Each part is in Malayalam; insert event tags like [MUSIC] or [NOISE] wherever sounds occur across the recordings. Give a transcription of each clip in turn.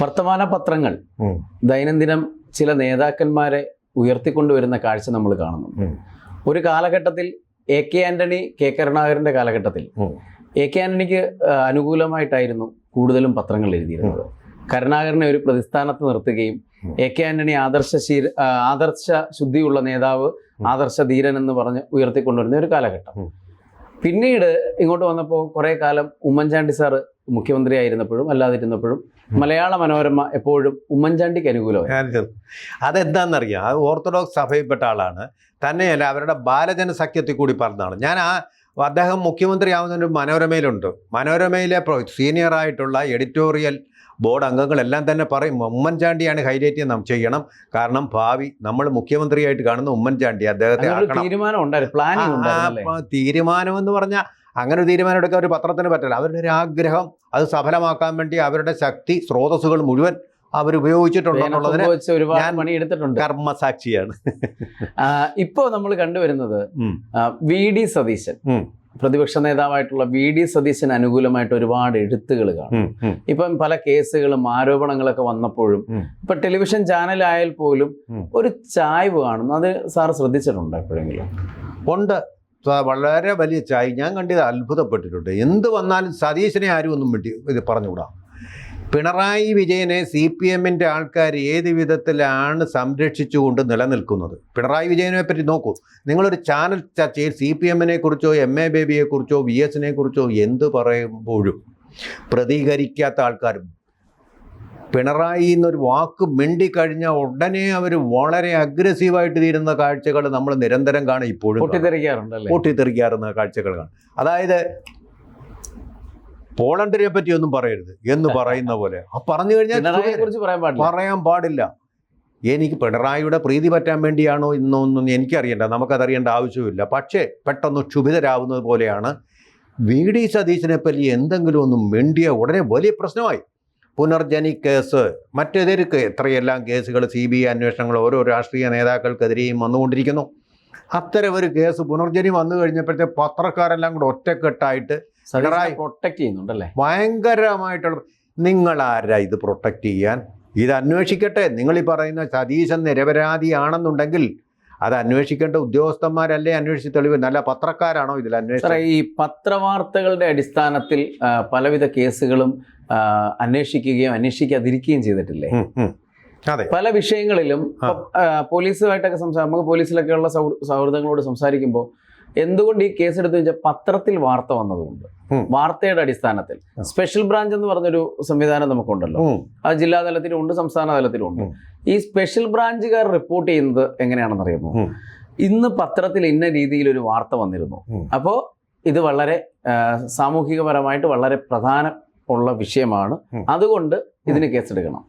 വർത്തമാന പത്രങ്ങൾ ദൈനംദിനം ചില നേതാക്കന്മാരെ ഉയർത്തിക്കൊണ്ടുവരുന്ന കാഴ്ച നമ്മൾ കാണുന്നു ഒരു കാലഘട്ടത്തിൽ എ കെ ആന്റണി കെ കരുണാകരന്റെ കാലഘട്ടത്തിൽ. എ കെ ആന്റണിക്ക് അനുകൂലമായിട്ടായിരുന്നു കൂടുതലും പത്രങ്ങൾ എഴുതിയിരുന്നത് കരുണാകരനെ ഒരു പ്രതിസ്ഥാനത്ത് നിർത്തുകയും. എ കെ ആന്റണി ആദർശ ശീര ആദർശ ശുദ്ധിയുള്ള നേതാവ് ആദർശ ധീരൻ എന്ന് പറഞ്ഞ് ഉയർത്തിക്കൊണ്ടുവരുന്ന ഒരു കാലഘട്ടം പിന്നീട് ഇങ്ങോട്ട് വന്നപ്പോൾ കുറേ കാലം ഉമ്മൻചാണ്ടി സാറ് മുഖ്യമന്ത്രി ആയിരുന്നപ്പോഴും അല്ലാതിരുന്നപ്പോഴും. മലയാള മനോരമ എപ്പോഴും ഉമ്മൻചാണ്ടിക്ക് അനുകൂലമാണ് അതെന്താണെന്നറിയാം അത് ഓർത്തഡോക്സ് സഭയിൽപ്പെട്ട ആളാണ്. തന്നെയല്ല അവരുടെ ബാലജന സഖ്യത്തിൽ കൂടി പറഞ്ഞതാണ് ഞാൻ ആ അദ്ദേഹം മുഖ്യമന്ത്രി ആവുന്നതിന് മനോരമയിലുണ്ട്. മനോരമയിലെ സീനിയർ ആയിട്ടുള്ള എഡിറ്റോറിയൽ ബോർഡ് അംഗങ്ങളെല്ലാം തന്നെ പറയും ഉമ്മൻചാണ്ടിയാണ് ഹൈലൈറ്റ് നാം ചെയ്യണം. കാരണം ഭാവി നമ്മൾ മുഖ്യമന്ത്രിയായിട്ട് കാണുന്ന ഉമ്മൻചാണ്ടി അദ്ദേഹത്തെ തീരുമാനം തീരുമാനം എന്ന് പറഞ്ഞാൽ അങ്ങനെ ഒരു തീരുമാനം എടുക്കാൻ ഒരു പത്രത്തിന് പറ്റില്ല. അവരുടെ ഒരു ആഗ്രഹം അത് സഫലമാക്കാൻ വേണ്ടി അവരുടെ ശക്തി സ്രോതസ്സുകൾ മുഴുവൻ അവർ ഉപയോഗിച്ചിട്ടുണ്ട് എന്നുള്ളതിന് ഒരുപാട് പണി എടുത്തിട്ടുണ്ട് കർമ്മസാക്ഷിയാണ്. ഇപ്പോൾ ഇപ്പോ നമ്മൾ കണ്ടുവരുന്നത് വി ഡി സതീശൻ. പ്രതിപക്ഷ നേതാവായിട്ടുള്ള വി ഡി സതീശൻ അനുകൂലമായിട്ട് ഒരുപാട് എഴുത്തുകൾ കാണും. ഇപ്പം പല കേസുകളും ആരോപണങ്ങളൊക്കെ വന്നപ്പോഴും ഇപ്പൊ ടെലിവിഷൻ ചാനലായാൽ പോലും ഒരു ചായ്വ് കാണുന്നു. അത് സാർ ശ്രദ്ധിച്ചിട്ടുണ്ടോ എപ്പോഴെങ്കിലും? ഉണ്ട്. വളരെ വലിയ ചായ ഞാൻ കണ്ടത് അത്ഭുതപ്പെട്ടിട്ടുണ്ട്. എന്ത് വന്നാലും സതീശനെ ആരും ഒന്നും വേണ്ടി ഇത് പറഞ്ഞുകൂടാ. പിണറായി വിജയനെ സി പി എമ്മിന്റെ ആൾക്കാർ ഏത് വിധത്തിലാണ് സംരക്ഷിച്ചുകൊണ്ട് നിലനിൽക്കുന്നത്? പിണറായി വിജയനെ പറ്റി നോക്കൂ. നിങ്ങളൊരു ചാനൽ ചർച്ചയിൽ സി പി എമ്മിനെ കുറിച്ചോ എം എ ബേബിയെക്കുറിച്ചോ വി എസിനെ കുറിച്ചോ എന്ത് പറയുമ്പോഴും പ്രതികരിക്കാത്ത ആൾക്കാരും പിണറായി എന്നൊരു വാക്ക് മിണ്ടിക്കഴിഞ്ഞ ഉടനെ അവർ വളരെ അഗ്രസീവായിട്ട് തീരുന്ന കാഴ്ചകൾ നമ്മൾ നിരന്തരം കാണും ഇപ്പോഴും പൊട്ടിത്തെറിക്കാറുണ്ട് പൊട്ടിത്തെറിക്കാറുന്ന കാഴ്ചകൾ കാണും. അതായത് പോളണ്ടിനെ പറ്റി ഒന്നും പറയരുത് എന്ന് പറയുന്ന പോലെ. ആ പറഞ്ഞു കഴിഞ്ഞാൽ പറയാൻ പാടില്ല. പറയാൻ പാടില്ല. എനിക്ക് പിണറായിയുടെ പ്രീതി പറ്റാൻ വേണ്ടിയാണോ ഇന്നൊന്നും എനിക്കറിയണ്ട നമുക്കതറിയേണ്ട ആവശ്യമില്ല പക്ഷേ പെട്ടെന്ന് ക്ഷുഭിതരാവുന്നത് പോലെയാണ് വി. ഡി. സതീശനെ പറ്റി എന്തെങ്കിലും ഒന്നും മിണ്ടിയ ഉടനെ വലിയ പ്രശ്നമായി. പുനർജനി കേസ് മറ്റേതൊരു എത്രയെല്ലാം കേസുകൾ സി ബി ഐ അന്വേഷണങ്ങൾ ഓരോ രാഷ്ട്രീയ നേതാക്കൾക്കെതിരെയും വന്നുകൊണ്ടിരിക്കുന്നു. അത്തരം ഒരു കേസ് പുനർജനി വന്നു കഴിഞ്ഞപ്പോഴത്തെ പത്രക്കാരെല്ലാം കൂടെ ഒറ്റക്കെട്ടായിട്ട് പ്രൊട്ടക്ട് ചെയ്യുന്നുണ്ടല്ലേ? ഭയങ്കരമായിട്ടുള്ള നിങ്ങൾ നിങ്ങളാരാ ഇത് പ്രൊട്ടക്റ്റ് ചെയ്യാൻ? ഇത് അന്വേഷിക്കട്ടെ. നിങ്ങൾ ഈ പറയുന്ന സതീശൻ നിരപരാധിയാണെന്നുണ്ടെങ്കിൽ അത് അന്വേഷിക്കേണ്ട ഉദ്യോഗസ്ഥന്മാരല്ലേ അന്വേഷിച്ച് തെളിവ്? നല്ല പത്രക്കാരാണോ ഇതിൽ അന്വേഷിച്ചത്? ഈ പത്രവാർത്തകളുടെ അടിസ്ഥാനത്തിൽ പലവിധ കേസുകളും അന്വേഷിക്കുകയും അന്വേഷിക്കാതിരിക്കുകയും ചെയ്തിട്ടില്ലേ. അതെ. പല വിഷയങ്ങളിലും പോലീസുമായിട്ടൊക്കെ സംസാ നമുക്ക് പോലീസിലൊക്കെയുള്ള സൗഹൃദങ്ങളോട് സംസാരിക്കുമ്പോൾ എന്തുകൊണ്ട് ഈ കേസ് എടുത്തു വെച്ചാൽ പത്രത്തിൽ വാർത്ത വന്നതുകൊണ്ട്? വാർത്തയുടെ അടിസ്ഥാനത്തിൽ. സ്പെഷ്യൽ ബ്രാഞ്ച് എന്ന് പറഞ്ഞൊരു സംവിധാനം നമുക്കുണ്ടല്ലോ. അത് ജില്ലാ തലത്തിലും ഉണ്ട് സംസ്ഥാന തലത്തിലും ഉണ്ട് ഈ സ്പെഷ്യൽ ബ്രാഞ്ചുകാർ റിപ്പോർട്ട് ചെയ്യുന്നത് എങ്ങനെയാണെന്ന് അറിയുമോ? ഇന്ന് പത്രത്തിൽ ഇന്ന രീതിയിൽ ഒരു വാർത്ത വന്നിരുന്നു. അപ്പോൾ ഇത് വളരെ സാമൂഹികപരമായിട്ട് വളരെ പ്രധാനം ഉള്ള വിഷയമാണ്. അതുകൊണ്ട് ഇതിന് കേസെടുക്കണം.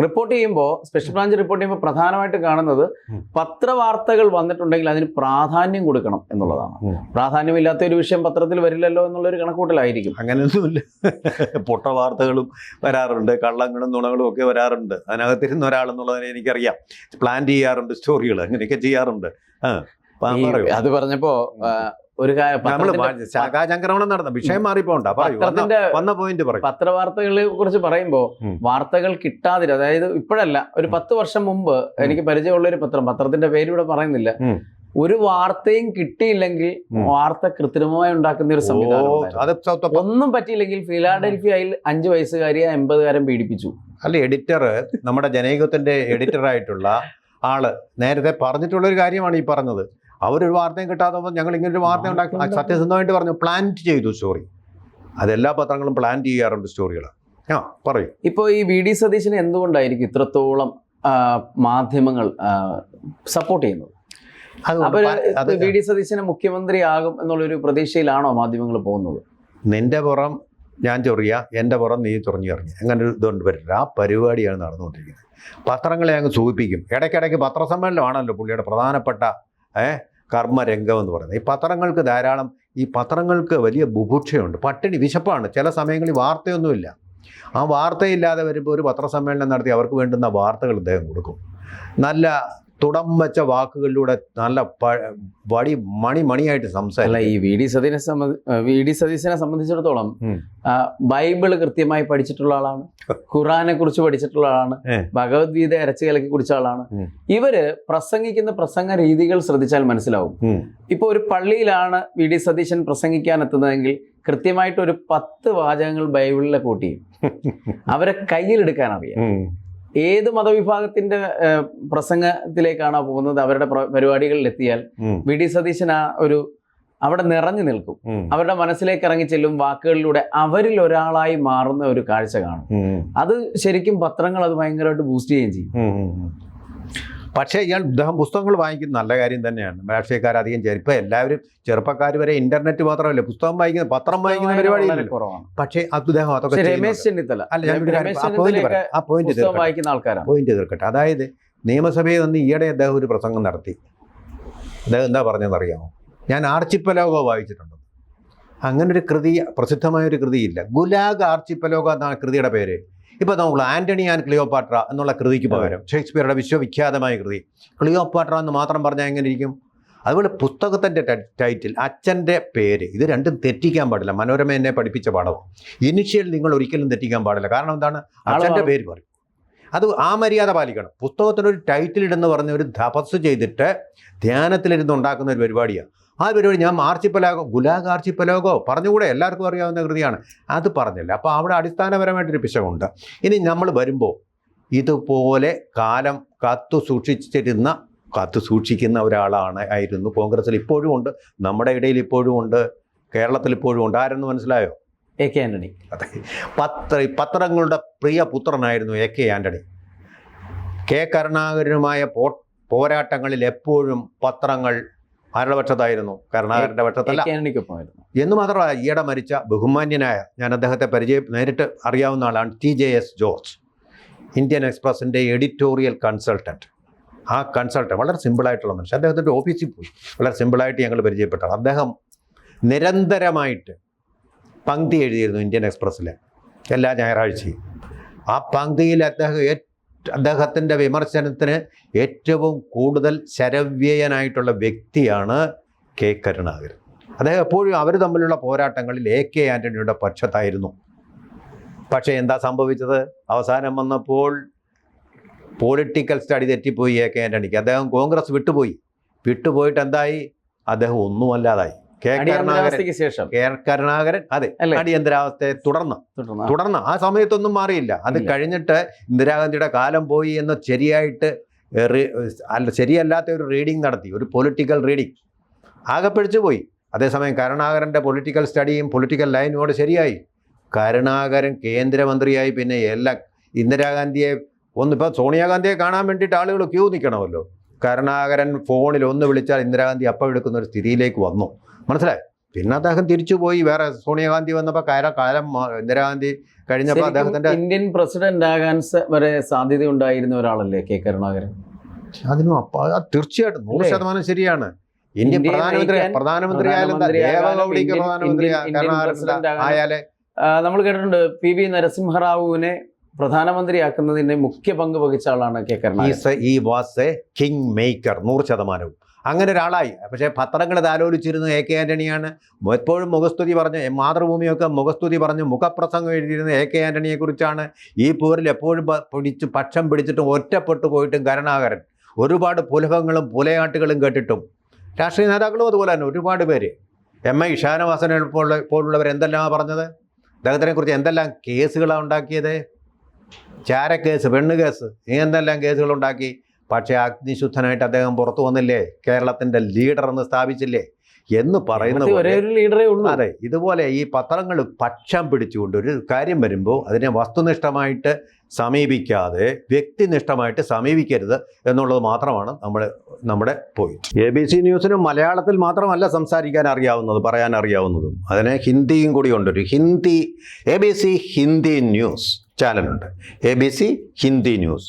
റിപ്പോർട്ട് ചെയ്യുമ്പോൾ സ്പെഷ്യൽ ബ്രാഞ്ച് റിപ്പോർട്ട് ചെയ്യുമ്പോൾ പ്രധാനമായിട്ട് കാണുന്നത്. പത്രവാർത്തകൾ വന്നിട്ടുണ്ടെങ്കിൽ അതിന് പ്രാധാന്യം കൊടുക്കണം എന്നുള്ളതാണ്. പ്രാധാന്യമില്ലാത്ത ഒരു വിഷയം പത്രത്തിൽ വരില്ലല്ലോ എന്നുള്ളൊരു കണക്കൂട്ടലായിരിക്കും. അങ്ങനെയൊന്നുമില്ല. പൊട്ട വാർത്തകളും വരാറുണ്ട്. കള്ളങ്ങളും നുണകളും ഒക്കെ വരാറുണ്ട്. അതിനകത്തിരുന്ന ഒരാളെന്നുള്ളതിനെ എനിക്കറിയാം. പ്ലാൻ ചെയ്യാറുണ്ട് സ്റ്റോറികൾ അങ്ങനെയൊക്കെ ചെയ്യാറുണ്ട്. അത് പറഞ്ഞപ്പോ ഒരു ശാഖാചംക്രമണം നടന്ന. വിഷയം മാറിപ്പോണ്ട വന്ന- പോയിന്റ് പറയും. പത്രവാർത്തകളെ കുറിച്ച് പറയുമ്പോൾ വാർത്തകൾ കിട്ടാതിര അതായത് ഇപ്പോഴല്ല ഒരു പത്ത് വർഷം മുമ്പ് എനിക്ക് പരിചയമുള്ള ഒരു പത്രം പത്രത്തിന്റെ പേര് ഇവിടെ പറയുന്നില്ല. ഒരു വാർത്തയും കിട്ടിയില്ലെങ്കിൽ വാർത്ത കൃത്രിമമായി ഉണ്ടാക്കുന്ന ഒരു സംവിധാനം ഒന്നും പറ്റിയില്ലെങ്കിൽ ഫിലാഡൽഫിയയിൽ അഞ്ചു വയസ്സുകാരിയെ എൺപതുകാരൻ പീഡിപ്പിച്ചു. അല്ല എഡിറ്റർ നമ്മുടെ ജനയുഗത്തിന്റെ എഡിറ്റർ ആയിട്ടുള്ള ആൾ നേരത്തെ പറഞ്ഞിട്ടുള്ള ഒരു കാര്യമാണ് ഈ പറഞ്ഞത്. അവരൊരു വാർത്തയും കിട്ടാതെ ഞങ്ങൾ ഇങ്ങനെ ഒരു വാർത്ത ഉണ്ടാക്കി സത്യസന്ധമായിട്ട് പറഞ്ഞു പ്ലാന്റ് ചെയ്തു സ്റ്റോറി അതെല്ലാ പത്രങ്ങളും പ്ലാൻ ചെയ്യാറുണ്ട് സ്റ്റോറികൾ ആ പറയൂ. ഇപ്പോൾ ഈ വി ഡി സതീശിനെ എന്തുകൊണ്ടായിരിക്കും ഇത്രത്തോളം മാധ്യമങ്ങൾ സപ്പോർട്ട് ചെയ്യുന്നത്? അത് വി ഡി സതീശനെ മുഖ്യമന്ത്രിയാകും എന്നുള്ളൊരു പ്രതീക്ഷയിലാണോ മാധ്യമങ്ങൾ പോകുന്നത്? നിന്റെ പുറം ഞാൻ ചൊറിയ എന്റെ പുറം നീ ചൊറിഞ്ഞു ഇറങ്ങി അങ്ങനെ ഒരു ഇതുകൊണ്ട് വരില്ല. ആ പരിപാടിയാണ് നടന്നുകൊണ്ടിരിക്കുന്നത്. പത്രങ്ങളെ അങ്ങ് സൂചിപ്പിക്കും. ഇടയ്ക്കിടയ്ക്ക് പത്രസമ്മേളനമാണല്ലോ പുള്ളിയുടെ പ്രധാനപ്പെട്ട ഏ കർമ്മരംഗം എന്ന് പറയുന്നത്. ഈ പത്രങ്ങൾക്ക് ധാരാളം ഈ പത്രങ്ങൾക്ക് വലിയ ബുഭുക്ഷയുണ്ട്. പട്ടിണി വിശപ്പാണ്. ചില സമയങ്ങളിൽ വാർത്തയൊന്നുമില്ല. ആ വാർത്തയില്ലാതെ വരുമ്പോൾ ഒരു പത്രസമ്മേളനം നടത്തി അവർക്ക് വേണ്ടുന്ന വാർത്തകൾ അദ്ദേഹം കൊടുക്കും. നല്ല തുടം വെച്ച വാക്കുകളിലൂടെ നല്ല വടി മണി മണിയായിട്ട് സംസാരിക്കും ഈ വി ഡി സതീനെ സംബന്ധി വി ഡി സതീശനെ സംബന്ധിച്ചിടത്തോളം ഉം. ബൈബിൾ കൃത്യമായി പഠിച്ചിട്ടുള്ള ആളാണ് [LAUGHS] ഖുറാനെ കുറിച്ച് പഠിച്ചിട്ടുള്ള ആളാണ്. ഭഗവത്ഗീത അരച്ചു കലക്കി കുടിച്ച ആളാണ്. ഇവർ പ്രസംഗിക്കുന്ന പ്രസംഗ രീതികൾ ശ്രദ്ധിച്ചാൽ മനസ്സിലാവും. ഇപ്പൊ ഒരു പള്ളിയിലാണ് വി ഡി സതീശൻ പ്രസംഗിക്കാൻ എത്തുന്നതെങ്കിൽ കൃത്യമായിട്ട് ഒരു പത്ത് വാചകങ്ങൾ ബൈബിളിലെ കൂട്ടിയും [LAUGHS] അവരെ കയ്യിലെടുക്കാൻ അറിയാം. ഏത് മതവിഭാഗത്തിന്റെ പ്രസംഗത്തിലേക്കാണോ പോകുന്നത് അവരുടെ പരിപാടികളിൽ എത്തിയാൽ. വി. ഡി. സതീശൻ ആ ഒരു അവിടെ നിറഞ്ഞു നിൽക്കും. അവരുടെ മനസ്സിലേക്ക് ഇറങ്ങി ചെല്ലും വാക്കുകളിലൂടെ അവരിൽ ഒരാളായി മാറുന്ന ഒരു കാഴ്ച കാണും. അത് ശരിക്കും പത്രങ്ങൾ അത് ഭയങ്കരമായിട്ട് ബൂസ്റ്റ് ചെയ്യുകയും ചെയ്യും. പക്ഷേ ഇയാൾ ഇദ്ദേഹം പുസ്തകങ്ങൾ വാങ്ങിക്കുന്നത് നല്ല കാര്യം തന്നെയാണ്. രാഷ്ട്രീയക്കാർ അധികം ചെറുപ്പം എല്ലാവരും ചെറുപ്പക്കാർ വരെ ഇന്റർനെറ്റ് മാത്രമല്ല പുസ്തകം വായിക്കുന്ന പത്രം വായിക്കുന്ന പരിപാടി കുറവാണ്. പക്ഷേ അദ്ദേഹം അതൊക്കെ. രമേശ് ചെന്നിത്തല അല്ല ആ പോയിന്റ് പോയിന്റ് തീർക്കട്ടെ. വായിക്കുന്ന ആൾക്കാരാണ്. പോയിന്റ് തീർക്കട്ടെ. അതായത് നിയമസഭയിൽ നിന്ന് ഈയിടെ അദ്ദേഹം ഒരു പ്രസംഗം നടത്തി. അദ്ദേഹം എന്താ പറഞ്ഞതെന്ന് അറിയാമോ? ഞാൻ ആർച്ചിപ്പലോക വായിച്ചിട്ടുണ്ട്. അങ്ങനെ ഒരു കൃതി പ്രസിദ്ധമായ ഒരു കൃതിയില്ല. ഗുലാഗ് ആർച്ചിപ്പലോക എന്നാണ് കൃതിയുടെ പേര്. ഇപ്പോൾ നമ്മൾ ആന്റണി ആൻഡ് ക്ലിയോപാട്ര എന്നുള്ള കൃതിക്ക് പകരം ഷേക്സ്പിയറുടെ വിശ്വവിഖ്യാതമായ കൃതി. ക്ലിയോപാട്ര എന്ന് മാത്രം പറഞ്ഞാൽ എങ്ങനെ ഇരിക്കും? അതുപോലെ പുസ്തകത്തിന്റെ ടൈറ്റിൽ അച്ഛന്റെ പേര് ഇത് രണ്ടും തെറ്റിക്കാൻ പാടില്ല. മനോരമ എന്നെ പഠിപ്പിച്ച പാഠവും. ഇനിഷ്യൽ നിങ്ങൾ ഒരിക്കലും തെറ്റിക്കാൻ പാടില്ല. കാരണം എന്താണ്? അച്ഛന്റെ പേര് പറയും. അത് ആ മര്യാദ പാലിക്കണം. പുസ്തകത്തിനൊരു ടൈറ്റിൽ ഇടുന്ന് പറഞ്ഞ ഒരു തപസ് ചെയ്തിട്ട് ധ്യാനത്തിലിരുന്ന് ഉണ്ടാക്കുന്ന ഒരു പരിപാടിയാണ് ആ പരിപാടി ഞാൻ ആർച്ചിപ്പലാകോ ഗുലാഗ് ആർച്ചിപ്പലാകോ പറഞ്ഞുകൂടെ? എല്ലാവർക്കും അറിയാവുന്ന കൃതിയാണ്. അത് പറഞ്ഞില്ല. അപ്പോൾ അവിടെ അടിസ്ഥാനപരമായിട്ടൊരു പിശകുണ്ട്. ഇനി നമ്മൾ വരുമ്പോൾ ഇതുപോലെ കാലം കത്തു സൂക്ഷിച്ചിരുന്ന കത്തു സൂക്ഷിക്കുന്ന ഒരാളാണ് ആയിരുന്നു കോൺഗ്രസ്സിൽ ഇപ്പോഴും ഉണ്ട്. നമ്മുടെ ഇടയിൽ ഇപ്പോഴും ഉണ്ട്. കേരളത്തിൽ ഇപ്പോഴും ഉണ്ട്. ആരെന്ന് മനസ്സിലായോ? എ കെ ആന്റണി അതെ. പത്ര പത്രങ്ങളുടെ പ്രിയ പുത്രനായിരുന്നു എ കെ ആന്റണി കെ കരുണാകരനുമായ പോ പോരാട്ടങ്ങളിൽ എപ്പോഴും പത്രങ്ങൾ ആരുടെ പക്ഷത്തായിരുന്നു? കരുണാകരന്റെ പക്ഷത്തല്ല. എന്ന് മാത്രമല്ല ഈയിടെ മരിച്ച ബഹുമാന്യനായ ഞാൻ അദ്ദേഹത്തെ പരിചയം നേരിട്ട് അറിയാവുന്ന ആളാണ് T. J. S. George. Indian എക്സ്പ്രസിന്റെ editorial consultant. ആ കൺസൾട്ടന്റ് വളരെ സിമ്പിളായിട്ടുള്ള മനുഷ്യൻ. അദ്ദേഹത്തിന്റെ ഓഫീസിൽ പോയി. വളരെ സിമ്പിളായിട്ട് ഞങ്ങൾ പരിചയപ്പെട്ടതാണ്. അദ്ദേഹം നിരന്തരമായിട്ട് പങ്ക്തി എഴുതിയിരുന്നു ഇന്ത്യൻ എക്സ്പ്രസ്സിൽ എല്ലാ ഞായറാഴ്ചയും. ആ പങ്ക്തിയിൽ അദ്ദേഹം അദ്ദേഹത്തിന്റെ വിമർശനത്തിന് ഏറ്റവും കൂടുതൽ ശരവ്യയനായിട്ടുള്ള വ്യക്തിയാണ് കെ കരുണാകരൻ. അദ്ദേഹം എപ്പോഴും അവർ തമ്മിലുള്ള പോരാട്ടങ്ങളിൽ എ കെ ആന്റണിയുടെ പക്ഷത്തായിരുന്നു. പക്ഷേ എന്താ സംഭവിച്ചത്? അവസാനം വന്നപ്പോൾ പൊളിറ്റിക്കൽ സ്റ്റഡി തെറ്റിപ്പോയി എ കെ ആന്റണിക്ക് അദ്ദേഹം കോൺഗ്രസ് വിട്ടുപോയി. വിട്ടുപോയിട്ട് എന്തായി? അദ്ദേഹം ഒന്നുമല്ലാതായി. കെ. കരുണാകരൻ. ശേഷം. കെ. കരുണാകരൻ. അതെ? അടിയന്തരാവസ്ഥയെ തുടർന്ന്. തുടർന്ന്. ആ. സമയത്തൊന്നും മാറിയില്ല. അത് കഴിഞ്ഞിട്ട് ഇന്ദിരാഗാന്ധിയുടെ കാലം പോയി എന്ന് ശരിയായിട്ട് അല്ല ശരിയല്ലാത്ത ഒരു റീഡിംഗ് നടത്തി. ഒരു പൊളിറ്റിക്കൽ റീഡിംഗ് ആകെപ്പിടിച്ചു പോയി. അതേസമയം കരുണാകരന്റെ പൊളിറ്റിക്കൽ സ്റ്റഡിയും പൊളിറ്റിക്കൽ ലൈനോട് ശരിയായി. കരുണാകരൻ കേന്ദ്രമന്ത്രിയായി പിന്നെ എല്ലാ ഇന്ദിരാഗാന്ധിയെ ഒന്നിപ്പോൾ സോണിയാഗാന്ധിയെ കാണാൻ വേണ്ടിയിട്ട് ആളുകൾ ക്യൂ നിൽക്കണമല്ലോ കരുണാകരൻ ഫോണിൽ ഒന്ന് വിളിച്ചാൽ ഇന്ദിരാഗാന്ധി അപ്പം എടുക്കുന്ന ഒരു സ്ഥിതിയിലേക്ക് വന്നു. മനസ്സിലായി? പിന്നെ അദ്ദേഹം തിരിച്ചു പോയി. വേറെ സോണിയാഗാന്ധി വന്നപ്പോൾ കാല കാലം ഇന്ദിരാഗാന്ധി കഴിഞ്ഞപ്പോൾ അദ്ദേഹത്തിന്റെ ഇന്ത്യൻ പ്രസിഡന്റ് ആകാൻ വരെ സാധ്യത ഉണ്ടായിരുന്ന ഒരാളല്ലേ കെ കരുണാകരൻ? അതിനും തീർച്ചയായിട്ടും നൂറ് ശതമാനം ശരിയാണ്. ഇന്ത്യൻ പ്രധാനമന്ത്രി പ്രധാനമന്ത്രി ആയാലും ദേവഗൗഡിക്ക് പ്രധാനമന്ത്രി കരുണാകരൻ ആയാലേ നമ്മൾ കേട്ടിട്ടുണ്ട് പി വി നരസിംഹറാവുവിനെ പ്രധാനമന്ത്രിയാക്കുന്നതിന്റെ മുഖ്യ പങ്ക് വഹിച്ച ആളാണ് കെ കരുണാകരൻ. ഈ വാസ് എ കിങ് മേക്കർ നൂറ് ശതമാനവും. അങ്ങനെ ഒരാളായി പക്ഷേ പത്രങ്ങൾ ആലോചിച്ചിരുന്ന എ കെ ആന്റണിയാണ് എപ്പോഴും മുഖസ്തുതി പറഞ്ഞ് മാതൃഭൂമിയൊക്കെ മുഖസ്തുതി പറഞ്ഞു മുഖപ്രസംഗം എഴുതിയിരുന്ന എ കെ ആന്റണിയെക്കുറിച്ചാണ് ഈ പോരിൽ എപ്പോഴും പിടിച്ച് പക്ഷം പിടിച്ചിട്ടും ഒറ്റപ്പെട്ടു പോയിട്ടും കരുണാകരൻ. ഒരുപാട് പുലഭങ്ങളും പുലയാട്ടുകളും കേട്ടിട്ടും. രാഷ്ട്രീയ നേതാക്കളും അതുപോലെ തന്നെ ഒരുപാട് പേര്. എം ഐ ഷാനവാസനെ പോലുള്ള പോലുള്ളവർ എന്തെല്ലാം പറഞ്ഞത്? അദ്ദേഹത്തിനെക്കുറിച്ച് എന്തെല്ലാം കേസുകളാണ് ഉണ്ടാക്കിയത്? ചാരക്കേസ് പെണ്ണ് കേസ് എന്തെല്ലാം കേസുകൾ ഉണ്ടാക്കി? പക്ഷേ അഗ്നിശുദ്ധനായിട്ട് അദ്ദേഹം പുറത്തു വന്നില്ലേ? കേരളത്തിന്റെ ലീഡർ എന്ന് സ്ഥാപിച്ചില്ലേ? എന്ന് പറയുന്ന ഒരേ പോലെ ഒരു ലീഡറേ ഉള്ളൂ. അതെ ഇതുപോലെ ഈ പത്രങ്ങൾ പക്ഷം പിടിച്ചുകൊണ്ട് ഒരു കാര്യം വരുമ്പോൾ അതിനെ വസ്തുനിഷ്ഠമായിട്ട് സമീപിക്കാതെ വ്യക്തിനിഷ്ഠമായിട്ട് സമീപിക്കരുത് എന്നുള്ളത് മാത്രമാണ് നമ്മൾ നമ്മുടെ പോയിന്റ് എ ബി സി ന്യൂസിന് മലയാളത്തിൽ മാത്രമല്ല സംസാരിക്കാൻ അറിയാവുന്നത് പറയാൻ അറിയാവുന്നതും. അതിന് ഹിന്ദിയും കൂടി ഉണ്ടൊരു Hindi A B C Hindi news ചാനലുണ്ട്. A B C Hindi news.